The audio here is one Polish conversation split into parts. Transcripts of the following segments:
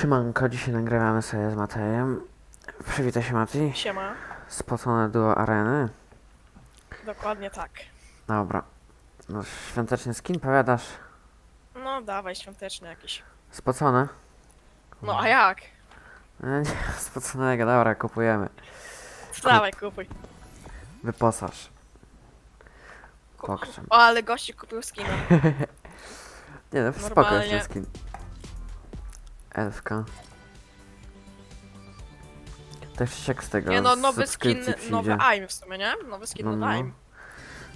Szymanko, dzisiaj nagrywamy sobie z Matejem. Przywitaj się Mati. Siema. Spocone duo areny. Dokładnie tak. Dobra. No, świąteczny skin, powiadasz? No dawaj, świąteczny jakiś. Spocone? No a jak? E, Nie, spoconego, dobra, kupujemy. Dawaj, kupuj. Wyposaż. Pokrzem. O, ale gości kupił skina. Nie no, spoko jest Normalnie. ten skin. Elfka. Też jak z tego, Nie no, z nowy skin, subskrypcji nowy przyjdzie. AIM w sumie, nie? Nowy skin, No, nowy no. AIM.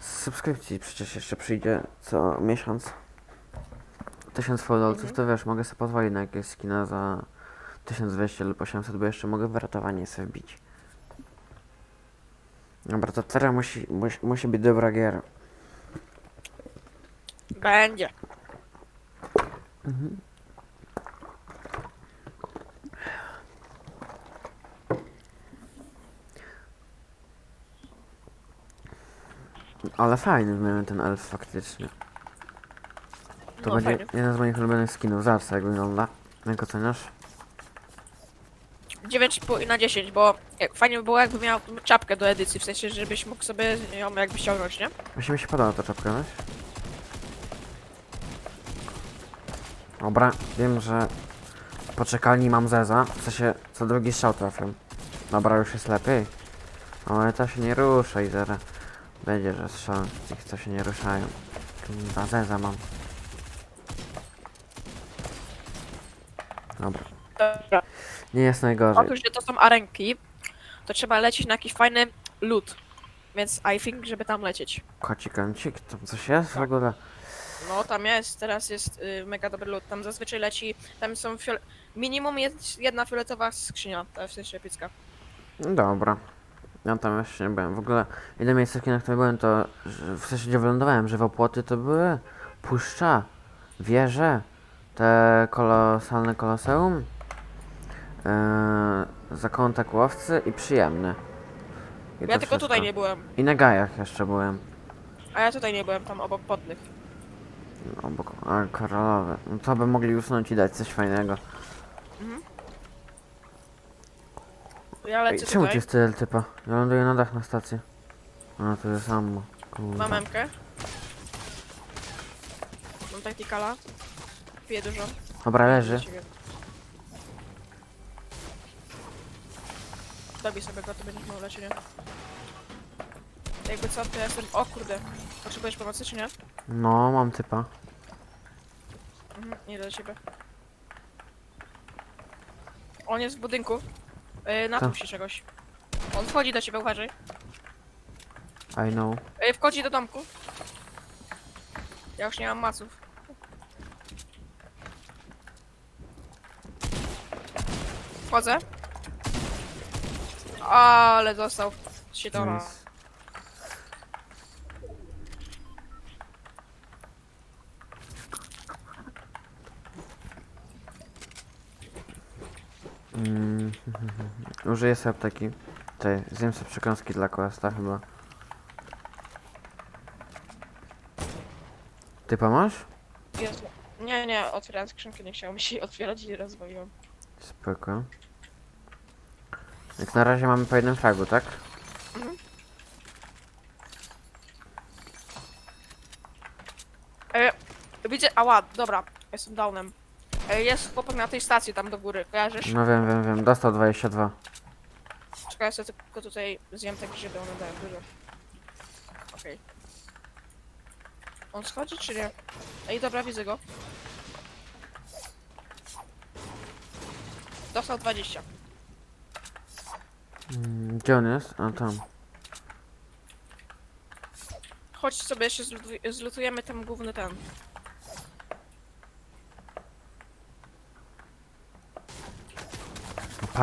Z subskrypcji przecież jeszcze przyjdzie co miesiąc. 1000 followsów Mhm. to wiesz, mogę sobie pozwolić na jakieś skina za 1200 lub 800, bo jeszcze mogę w ratowanie sobie wbić. Dobra, to teraz musi, musi, musi być dobra giera. Będzie. Ale fajny miałem ten elf faktycznie. To No będzie fajnie. jeden z moich ulubionych skinów. Zobacz jak wygląda. Jak oceniasz? 9,5 i na 10, bo jak- fajnie by było jakby miał czapkę do edycji, w sensie, żebyś mógł sobie ją jakby ściągnąć, nie? Właśnie mi się podoba ta czapka, wiesz? Dobra, wiem, że poczekalni mam zeza, w sensie co drugi strzał trafię. Dobra, już jest lepiej. Ale to się nie rusza i będzie, że strzelam w tych, co się nie ruszają. Kurwa, zeza mam. Dobra, Dobra. nie jest najgorzej. Otóż, że to są arenki, to trzeba lecieć na jakiś fajny loot. Więc I think, żeby tam lecieć. Koci kącik, tam coś jest w Tak. ogóle? No tam jest, teraz jest y, mega dobry loot. Tam zazwyczaj leci, tam są fiole... minimum jest jedna fioletowa skrzynia, to w sensie epicka. Dobra. Ja tam jeszcze nie byłem. W ogóle jedyne miejsce, w których byłem, to w sensie gdzie wylądowałem, że w opłoty to były puszcza, wieże, te kolosalne koloseum, yy, zakątek łowcy i przyjemny. I Ja to tylko tutaj wszystko. nie byłem, I na gajach jeszcze byłem. a ja tutaj nie byłem, tam obok podnych. Obok, a koralowe. No to by mogli usunąć i dać coś fajnego. Ja Ej, lecę czemu tu tutaj, jest tyle typa? Ja ląduję na dach na stacji. A, tu jest ammo. Kurwa. mam memkę. Mam taktikala. Piję dużo. Dobra, leży. Dobij sobie go, to będziesz miał leczenie. Jakby co, to ja jestem... O kurde. Potrzebujesz pomocy, czy nie? No, mam typa. Mhm, nie do ciebie. On jest w budynku. Yy, na Co? się czegoś. On wchodzi do ciebie, uważaj. I know. Yy, wchodzi do domku. Ja już nie mam maców. Wchodzę. Ale dostał się do Nice. Mm, Użyję sobie apteki. Tej, zjem sobie przekąski dla Questa chyba. Ty? Jezu. Nie, nie, otwierałem skrzynkę, nie chciałem się jej otwierać i rozwaliłem. Spoko. Jak na razie mamy po jednym fragu, tak? E, widzę, ała, dobra, jestem downem. E, jest chłopak na tej stacji tam do góry, kojarzysz? No wiem, wiem, wiem. Dostał 22. Czekaj, ja sobie tylko tutaj zjem te grzyby, one dają dużo. Okej. On schodzi czy nie? Ej, dobra, widzę go. Dostał 20. Mm, Gdzie on jest? A tam. Chodź sobie jeszcze zlutuj- zlutujemy ten główny ten.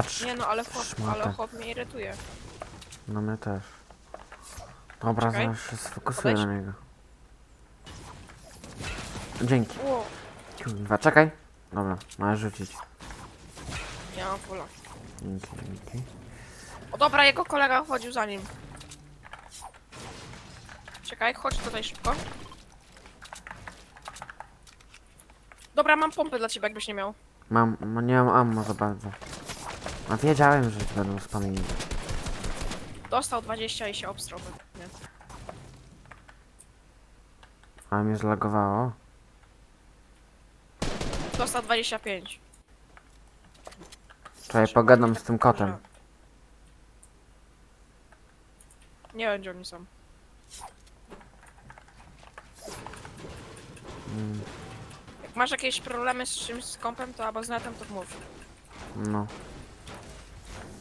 Patrz. Nie no, ale chłop, Szmatę. ale chłop mnie irytuje. No mnie też. Dobra, Czekaj. zaraz się sfokusuję Podejdź. na niego. Dzięki. Ło, Kurwa, czekaj. Dobra, możesz rzucić. nie mam pula. Dzięki, dzięki. O dobra, jego kolega chodził za nim. Czekaj, chodź tutaj szybko. Dobra, mam pompę dla ciebie, jakbyś nie miał. Mam, no nie mam ammo za bardzo. A wiedziałem, że będą spamieni. Dostał 20 i się obstrał. Nie. A mnie zlagowało. Dostał 25. Czekaj, pogadam z tym kotem. Nie wiem, gdzie oni są. Mm, Jak masz jakieś problemy z czymś z kompem, to albo z netem, to mów. no.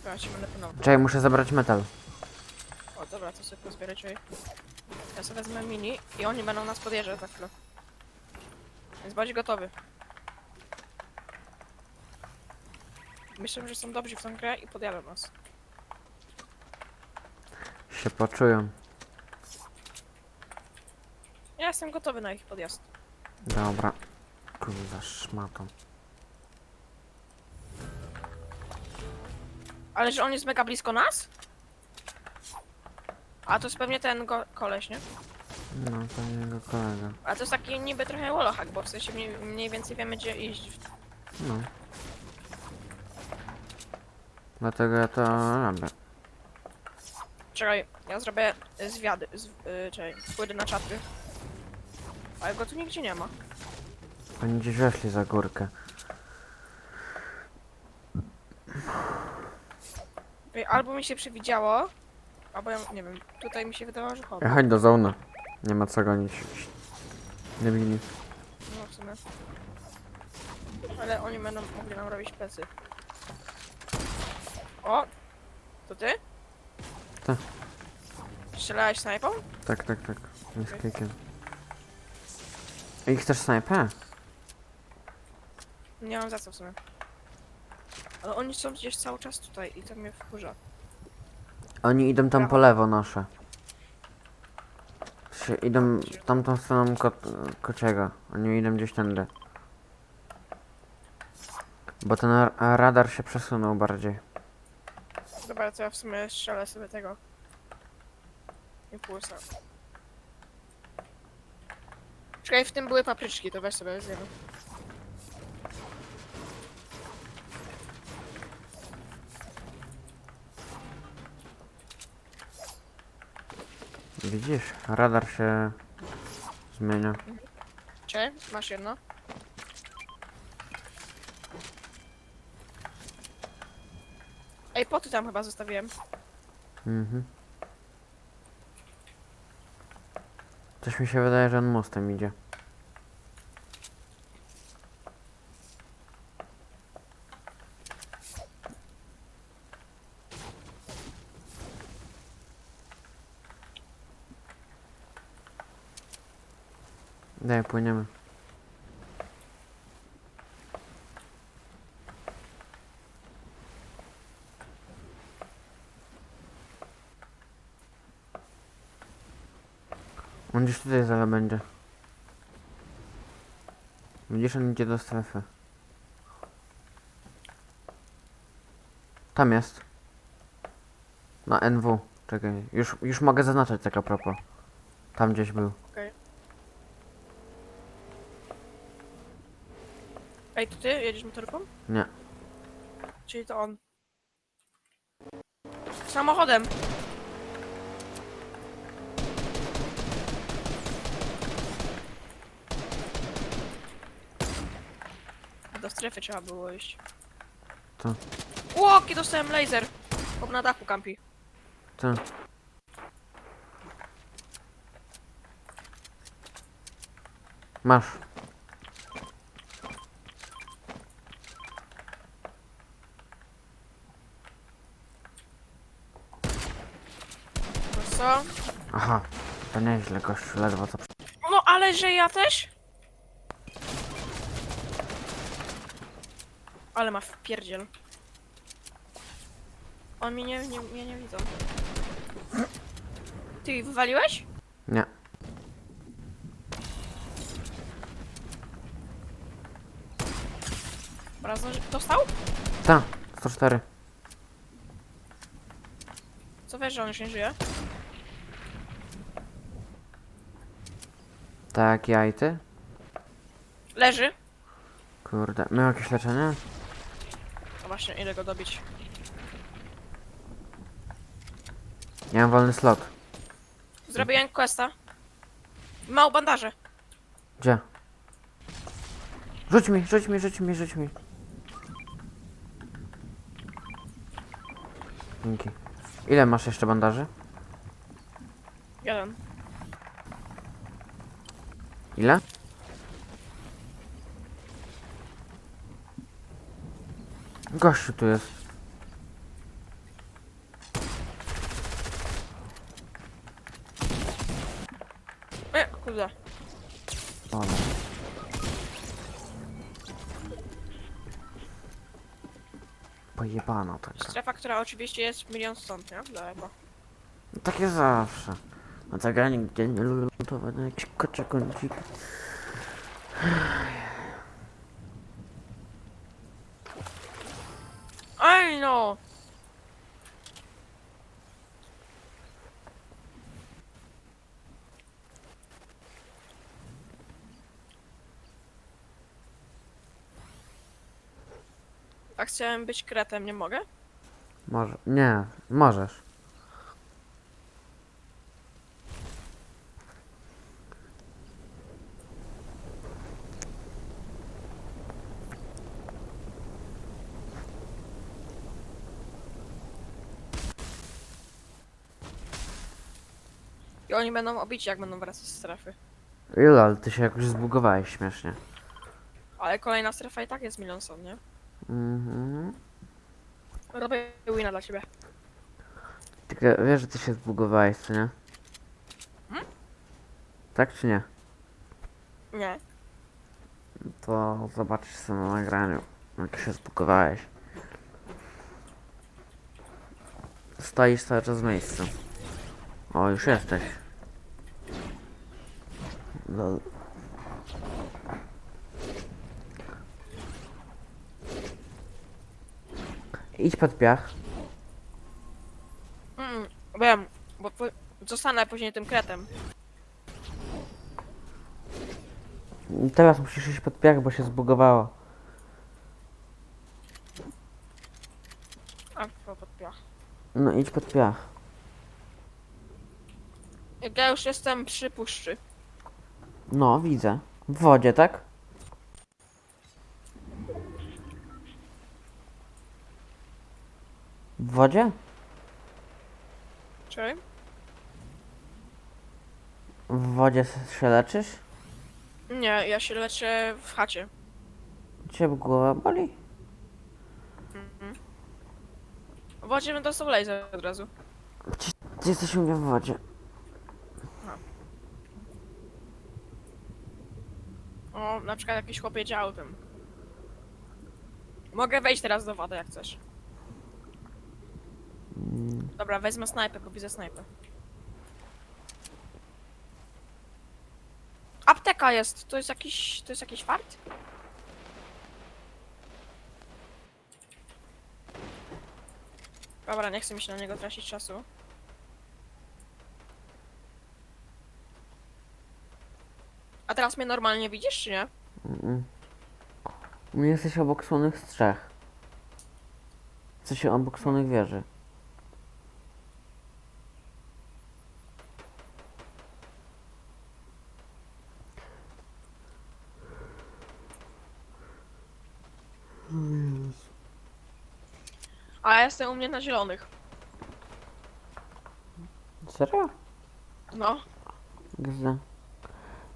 To Ja ci będę pilnował. Czekaj, muszę zabrać metal. O, dobra, to sobie pozbieraj czaj. Ja sobie wezmę mini i oni będą nas podjeżdżać za chwilę. Więc bądź gotowy. Myślę, że są dobrzy w tą grę i podjadą nas. Się poczują. Ja jestem gotowy na ich podjazd. Dobra. Kurwa, szmatą. Ale że on jest mega blisko nas? A to jest pewnie ten go koleś, nie? No, to jego kolega. A to jest taki niby trochę wallhack, bo w sensie mniej, mniej więcej wiemy gdzie iść. No. Dlatego ja to robię. Czekaj, ja zrobię zwiady, z, yy, czekaj, pójdę na czaty. Ale go tu nigdzie nie ma. Oni gdzieś weszli za górkę. Albo mi się przewidziało, albo ja nie wiem, tutaj mi się wydawało, że chodzi. Ja chodź do zona. Nie ma co gonić. Nie bili. No w sumie. Ale oni będą mogli nam robić plecy. O! To ty? Tak. Strzelałeś snajpą? Tak, tak, tak. Nie z klikiem. I chcesz snajpę? Nie mam za co w sumie. Ale oni są gdzieś cały czas tutaj i to mnie wkurza. Oni idą tam po lewo nasze. Się idą tamtą stroną ko kociego. Oni idą gdzieś tędy. Bo ten ra- radar się przesunął bardziej. Dobra, to ja w sumie strzelę sobie tego. Impulsa. Czekaj, w tym były papryczki, to weź sobie zjemy. Widzisz? Radar się zmienia. Czekaj, masz jedno. Ej, poty tam chyba zostawiłem. Mhm. Coś mi się wydaje, że on mostem idzie. Daj, płyniemy. On gdzieś tutaj zaraz będzie. Widzisz, on idzie do strefy. Tam jest. Na NW. Czekaj, już, już mogę zaznaczać tak a propos. Tam gdzieś był. Okej. Ej, to ty jedziesz motorką? Nie. Czyli to on. Samochodem! Do strefy trzeba było iść. Co? Łoki, dostałem laser! Chłop na dachu kampi. Co? Masz. Co? Aha. To nieźle, gościu, ledwo co... No ale że ja też? Ale ma wpierdziel. On mnie nie, nie, mnie nie widzą. Ty ich wywaliłeś? Nie. Raz dostał? Ta, 104. Co wiesz, że on już nie żyje? Tak, ja i ty? Leży. Kurde, miał jakieś leczenie? No właśnie, ile go dobić? Nie mam wolny slot. Zrobiłem questa. Mało bandaże. Gdzie? Rzuć mi, rzuć mi, rzuć mi, rzuć mi. Dzięki. Ile masz jeszcze bandaży? Jeden. Ile? Gościu tu jest. E, kurde. No. Pojebana taka. Strefa, która oczywiście jest milion stąd, nie? Daleko. Takie zawsze. A tak ja nigdzie nie jakiś kocze kącik. Aj no! A chciałem być kretem, nie mogę? Może. Nie, możesz. Oni będą obici, jak będą wracać z strefy. Ile, ale ty się jakoś zbugowałeś śmiesznie. Ale kolejna strefa i tak jest milion stąd, nie? Mhm. Robię wina dla ciebie. Tylko wiesz, że ty się zbugowałeś, co nie? Hmm? Tak czy nie? Nie. To zobaczysz sobie na nagraniu, jak się zbugowałeś. Stoisz cały czas w miejscu. O, już jesteś. Lol. Idź pod piach. Mm, wiem, bo po, zostanę później tym kretem. Teraz musisz iść pod piach, bo się zbugowało. A, po podpiach. No idź pod piach. Jak ja już jestem przy puszczy. No, widzę. W wodzie, tak? W wodzie? Czyli? W wodzie s- się leczysz? Nie, ja się leczę w chacie. Cię głowa boli? W wodzie bym dostał laser od razu. Ty jesteś u mnie w wodzie. O, na przykład jakiś chłop jedzie autem. Mogę wejść teraz do wody, jak chcesz. Dobra, wezmę snajpę, bo widzę snajpę. Apteka jest, to jest jakiś, to jest jakiś fart? Dobra, nie chcę mi się na niego tracić czasu. A teraz mnie normalnie widzisz, czy nie? Mm. Mnie jesteś obok słonych strzech. Co się obok słonych wieży. A ja jestem u mnie na zielonych. Serio? No. Gdzie?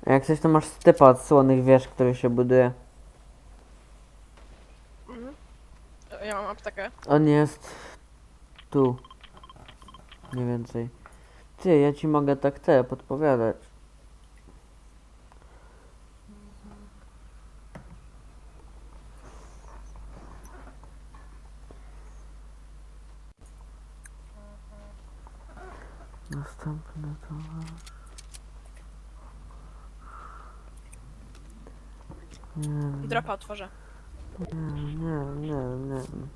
Jak coś to masz stypa od słonych wież, który się buduje. Mhm. Ja mam aptekę. On jest tu. Mniej więcej. Ty, ja ci mogę tak te podpowiadać. Następny to... Nie, Dropa otworzę. nie, nie, nie, nie.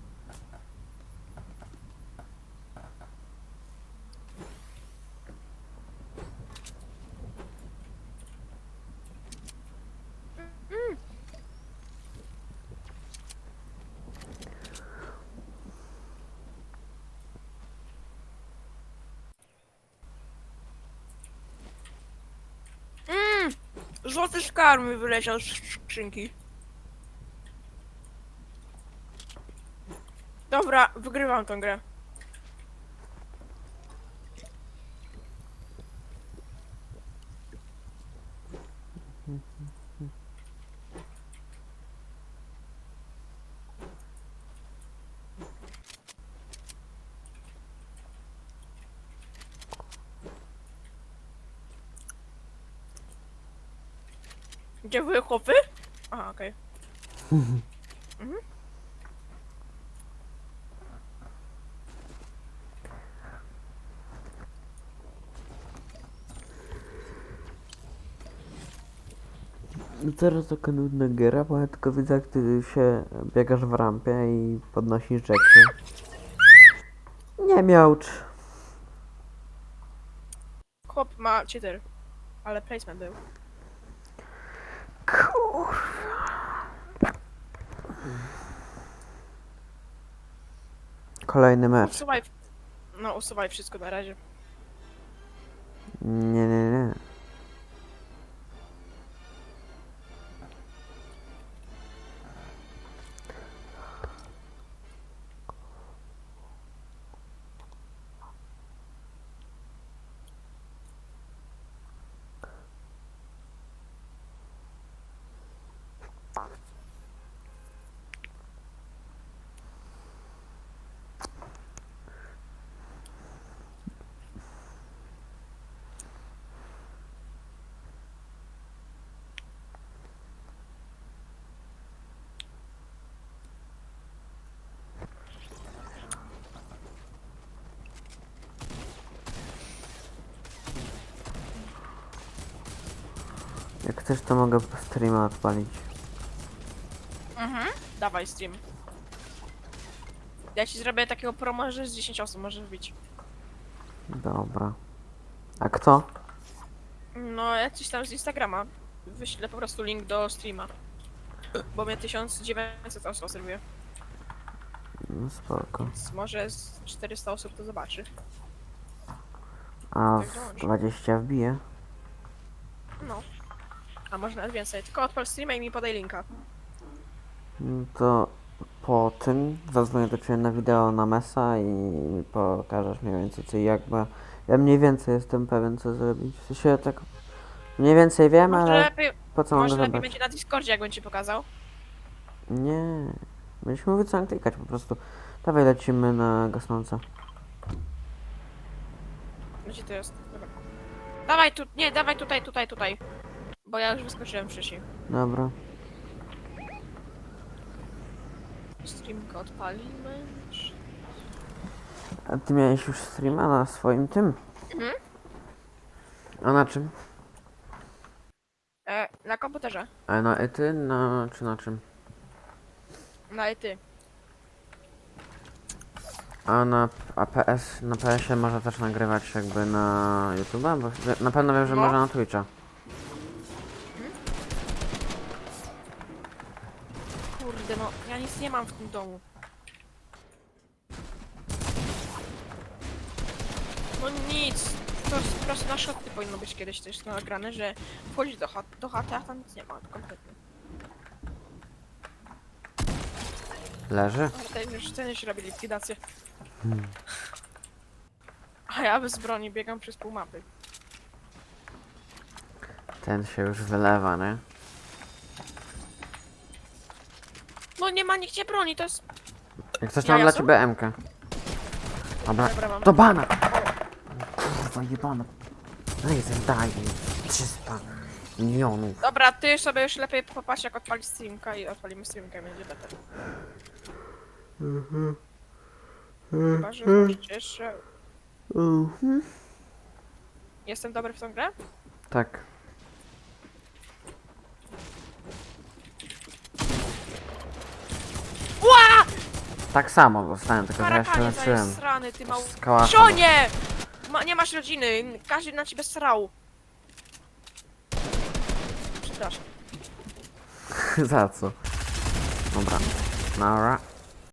Złoty skarb mi wyleciał z skrzynki. Dobra, wygrywam tę grę. Gdzie były chłopy? Aha, okej. Mhm. No Teraz taka nudna giera, bo ja tylko widzę jak ty się biegasz w rampie i podnosisz rzeczy. Nie miałcz. Chłop ma cheater. Ale placement był. Kolejny mecz. Usuwaj. No, usuwaj wszystko na razie. Nie, nie, nie. Jak chcesz, to mogę streama odpalić. Mhm. Dawaj stream. Ja ci zrobię takiego promo, że z 10 osób możesz wbić. Dobra. A kto? No, ja coś tam z Instagrama. Wyślę po prostu link do streama. Bo mnie 1900 osób obserwuje. No spoko. Więc może z 400 osób to zobaczy. A Tak z 20 wbije? No. A może nawet więcej. Tylko odpal streama i mi podaj linka. No to po tym zadzwonię do Ciebie na wideo na Mesa i mi pokażesz mniej więcej co i jak, bo ja mniej więcej jestem pewien co zrobić. W sensie tak mniej więcej wiem, Może ale lepiej, po co mam może lepiej będzie na Discordzie, jak bym ci pokazał. Nie, będziemy mówić co mam klikać po prostu. Dawaj lecimy na gasnące. Gdzie to jest? Dobra. Dawaj tu, nie, dawaj tutaj, tutaj, tutaj. Bo ja już wyskoczyłem wcześniej. Dobra. Streamkę odpalimy. A Ty miałeś już streama na swoim tym? Mhm. A na czym? E, na komputerze. A na ety? Na, czy na czym? Na ty. A na a PS, na PS-ie można też nagrywać jakby na YouTube'a? Bo na pewno wiem, że No. można na Twitcha. Nic nie mam w tym domu. No nic. To jest po prostu na szoty powinno być kiedyś też nagrane, że wchodzisz do, chat, do chaty, a tam nic nie ma, kompletnie. Leży? Ale ten już, ten już robi likwidację. A ja bez broni biegam przez pół mapy. Ten się już wylewa, nie? No nie ma nigdzie broni, to jest... Jak coś Ja mam dla ciebie MK. Dobra, Dobra, mam. to bana! Kurwa jebana. Laser daje 300 milionów. Dobra, ty sobie już lepiej popatrz jak odpalić streamka i odpalimy streamka i będzie better. Chyba, że możecie jeszcze... Mhm. Jestem dobry w tą grę? Tak. Tak samo dostałem, tylko że ja się Karakanie leczyłem. zajesz srany, ty mał... Z. Sionie! Ma, nie masz rodziny, każdy na ciebie srał. Przepraszam. Za co? Dobra. Nara.